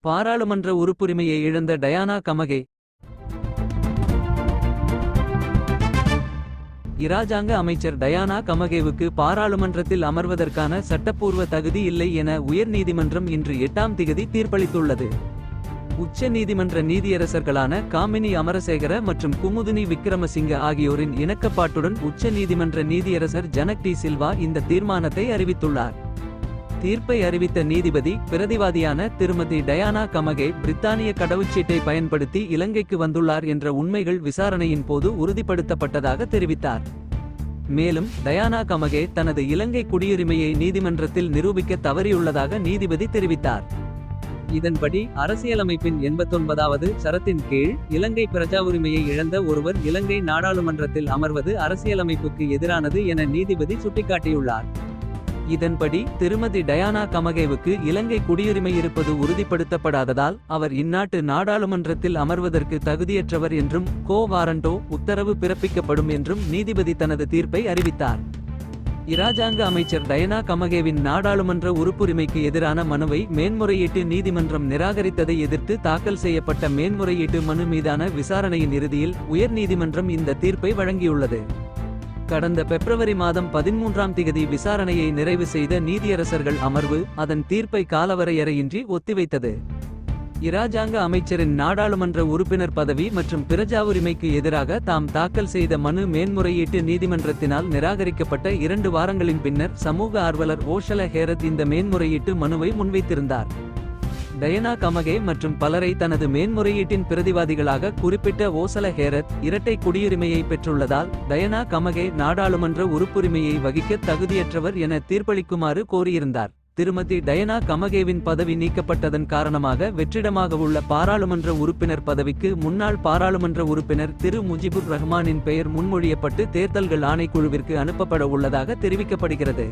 பாராளுமன்ற உறுப்புரிமையை இழந்த டயானா கமகே. இராஜாங்க அமைச்சர் டயானா கமகேவுக்கு பாராளுமன்றத்தில் அமர்வதற்கான சட்டப்பூர்வ தகுதி இல்லை என உயர்நீதிமன்றம் இன்று எட்டாம் திகதி தீர்ப்பளித்துள்ளது. உச்ச நீதிமன்ற நீதியரசர்களான காமினி அமரசேகர மற்றும் குமுதினி விக்ரமசிங்க ஆகியோரின் இணக்கப்பாட்டுடன் உச்ச நீதிமன்ற நீதியரசர் ஜனக் டி சில்வா இந்த தீர்மானத்தை அறிவித்துள்ளார். தீர்ப்பை அறிவித்த நீதிபதி பிரதிவாதியான திருமதி டயானா கமகே பிரித்தானிய கடவுச்சீட்டை பயன்படுத்தி இலங்கைக்கு வந்துள்ளார் என்ற உண்மைகள் விசாரணையின் போது உறுதிப்படுத்தப்பட்டதாக தெரிவித்தார். மேலும் டயானா கமகே தனது இலங்கை குடியுரிமையை நீதிமன்றத்தில் நிரூபிக்க தவறியுள்ளதாக நீதிபதி தெரிவித்தார். இதன்படி அரசியலமைப்பின் எண்பத்தொன்பதாவது சரத்தின் கீழ் இலங்கை பிரஜா உரிமையை இழந்த ஒருவர் இலங்கை நாடாளுமன்றத்தில் அமர்வது அரசியலமைப்புக்கு எதிரானது என நீதிபதி சுட்டிக்காட்டியுள்ளார். இதன்படி திருமதி டயானா கமகேவுக்கு இலங்கை குடியுரிமை இருப்பது உறுதிப்படுத்தப்படாததால் அவர் இந்நாட்டு நாடாளுமன்றத்தில் அமர்வதற்கு தகுதியற்றவர் என்றும் கோ வாரண்டோ உத்தரவு பிறப்பிக்கப்படும் என்றும் நீதிபதி தனது தீர்ப்பை அறிவித்தார். இராஜாங்க அமைச்சர் டயனா கமகேவின் நாடாளுமன்ற உறுப்புரிமைக்கு எதிரான மனுவை மேன்முறையீட்டு நீதிமன்றம் நிராகரித்ததை எதிர்த்து தாக்கல் செய்யப்பட்ட மேன்முறையீட்டு மனு மீதான விசாரணையின் இறுதியில் உயர்நீதிமன்றம் இந்த தீர்ப்பை வழங்கியுள்ளது. கடந்த பிப்ரவரி மாதம் பதிமூன்றாம் திகதி விசாரணையை நிறைவு செய்த நீதியரசர்கள் அமர்வு அதன் தீர்ப்பை காலவரையறையின்றி ஒத்திவைத்தது. இராஜாங்க அமைச்சரின் நாடாளுமன்ற உறுப்பினர் பதவி மற்றும் பிரஜாவுரிமைக்கு எதிராக தாம் தாக்கல் செய்த மனு மேன்முறையீட்டு நீதிமன்றத்தினால் நிராகரிக்கப்பட்ட இரண்டு வாரங்களின் பின்னர் சமூக ஆர்வலர் ஓஷல ஹேரத் இந்த மேன்முறையீட்டு மனுவை முன்வைத்திருந்தார். டயனா கமகே மற்றும் பலரை தனது மேன்முறையீட்டின் பிரதிவாதிகளாக குறிப்பிட்ட ஓசல ஹேரத் இரட்டை குடியுரிமையை பெற்றுள்ளதால் டயனா கமகே நாடாளுமன்ற உறுப்புரிமையை வகிக்க தகுதியற்றவர் என தீர்ப்பளிக்குமாறு கோரியிருந்தார். திருமதி டயனா கமகேவின் பதவி நீக்கப்பட்டதன் காரணமாக வெற்றிடமாக உள்ள பாராளுமன்ற உறுப்பினர் பதவிக்கு முன்னாள் பாராளுமன்ற உறுப்பினர் திரு முஜிபுர் ரஹ்மானின் பெயர் முன்மொழியப்பட்டு தேர்தல்கள் ஆணைக்குழுவிற்கு அனுப்பப்பட உள்ளதாக தெரிவிக்கப்படுகிறது.